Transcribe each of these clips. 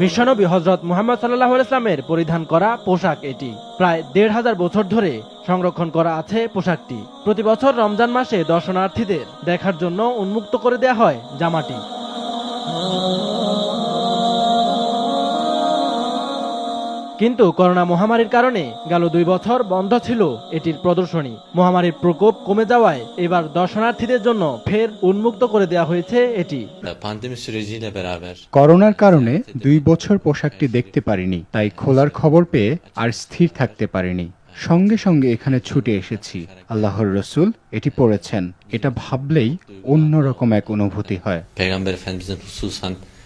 বিশ্বনবী হজরত মুহাম্মদ সাল্লাহ ইসলামের পরিধান করা পোশাক এটি। প্রায় দেড় হাজার বছর ধরে সংরক্ষণ করা আছে পোশাকটি। প্রতি বছর রমজান মাসে দর্শনার্থীদের দেখার জন্য উন্মুক্ত করে দেয়া হয় জামাটি। কিন্তু করোনা মহামারীর কারণে গেল দুই বছর বন্ধ ছিল এটির প্রদর্শনী। মহামারীর প্রকোপ কমে যাওয়ায় এবার দর্শনার্থীদের জন্য ফের উন্মুক্ত করে দেওয়া হয়েছে এটি। করোনার কারণে দুই বছর পোশাকটি দেখতে পারিনি তাই খোলার খবর পেয়ে আর স্থির থাকতে পারিনি। সঙ্গে সঙ্গে এখানে ছুটে এসেছি। আল্লাহর রসুল এটি পড়েছেন। এটা ভাবলেই অন্যরকম এক অনুভূতি হয়।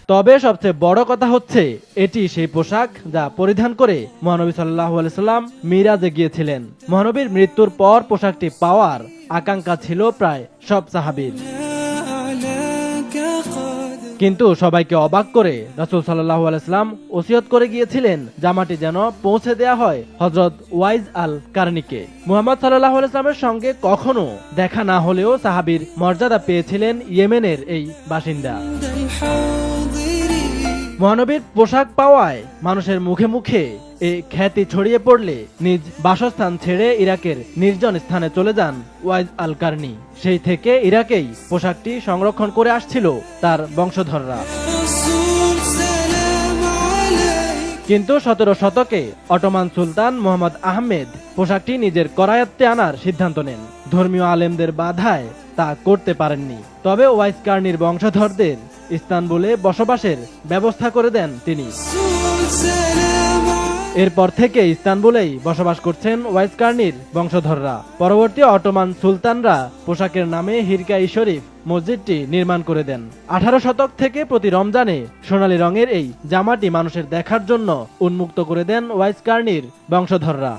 তবে সবচেয়ে বড় কথা হচ্ছে, এটি সেই পোশাক যা পরিধান করে মহানবী সাল্লাহ সাল্লাম মিরাজে গিয়েছিলেন। মহানবীর মৃত্যুর পর পোশাকটি পাওয়ার আকাঙ্ক্ষা ছিল প্রায় সব সাহাবীর। কিন্তু সবাইকে অবাক করে রাসুল সাল্লাহ আলাইসলাম ওসিয়ত করে গিয়েছিলেন, জামাটি যেন পৌঁছে দেয়া হয় হজরত ওয়াইজ আল কারনিকে মুহাম্মদ সাল্লাহ আলাইসলামের সঙ্গে কখনো দেখা না হলেও সাহাবীর মর্যাদা পেয়েছিলেন ইয়েমেনের এই বাসিন্দা। মহানবীর পোশাক পাওয়ায় মানুষের মুখে মুখে এই খ্যাতি ছড়িয়ে পড়লে নিজ বাসস্থান ছেড়ে ইরাকের নির্জন স্থানে চলে যান ওয়াইজ আল কার্নি। সেই থেকে ইরাকেই পোশাকটি সংরক্ষণ করে আসছিল তার বংশধররা। কিন্তু সতেরো শতকে অটোমান সুলতান মোহাম্মদ আহমেদ পোশাকটি নিজের করায়ত্তে আনার সিদ্ধান্ত নেন। ধর্মীয় আলেমদের বাধায় তা করতে পারেননি। তবে ওয়াইস কার্নির বংশধরদের ইস্তানবুলে বসবাসের ব্যবস্থা করে দেন তিনি। এরপর থেকে ইস্তানবুলেই বসবাস করছেন ওয়াইস কার্নির বংশধররা। পরবর্তী অটোমান সুলতানরা পোশাকের নামে হিরকা শরীফ মসজিদটি নির্মাণ করে দেন। আঠারো শতক থেকে প্রতি রমজানে সোনালী রঙের এই জামাটি মানুষের দেখার জন্য উন্মুক্ত করে দেন ওয়াইস কার্নির বংশধররা।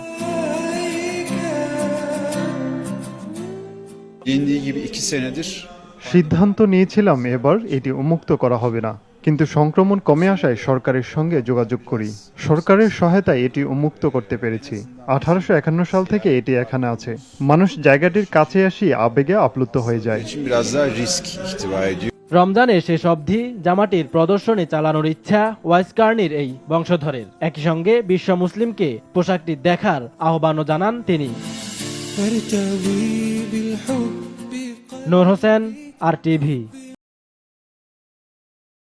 Bilindiği gibi iki senedir সিদ্ধান্ত নিয়েছিলাম এবার এটি উন্মুক্ত করা হবে না। কিন্তু সংক্রমণ কমে আসায় সরকারের সঙ্গে যোগাযোগ করি। সরকারের সহায়তায় এটি উন্মুক্ত করতে পেরেছি। আঠারোশো একান্ন সাল থেকে এটি এখানে আছে। মানুষ জায়গাটির কাছে আসি আবেগে আপ্লুত হয়ে যায়। için biraz daha risk ihtiva ediyor. রমজানে শেষ অবধি জামাটির প্রদর্শনী চালানোর ইচ্ছা ওয়াইস কার্নির এই বংশধরের। একই সঙ্গে বিশ্ব মুসলিমকে পোশাকটি দেখার আহ্বানও জানান তিনি। Noor Hossain R TV.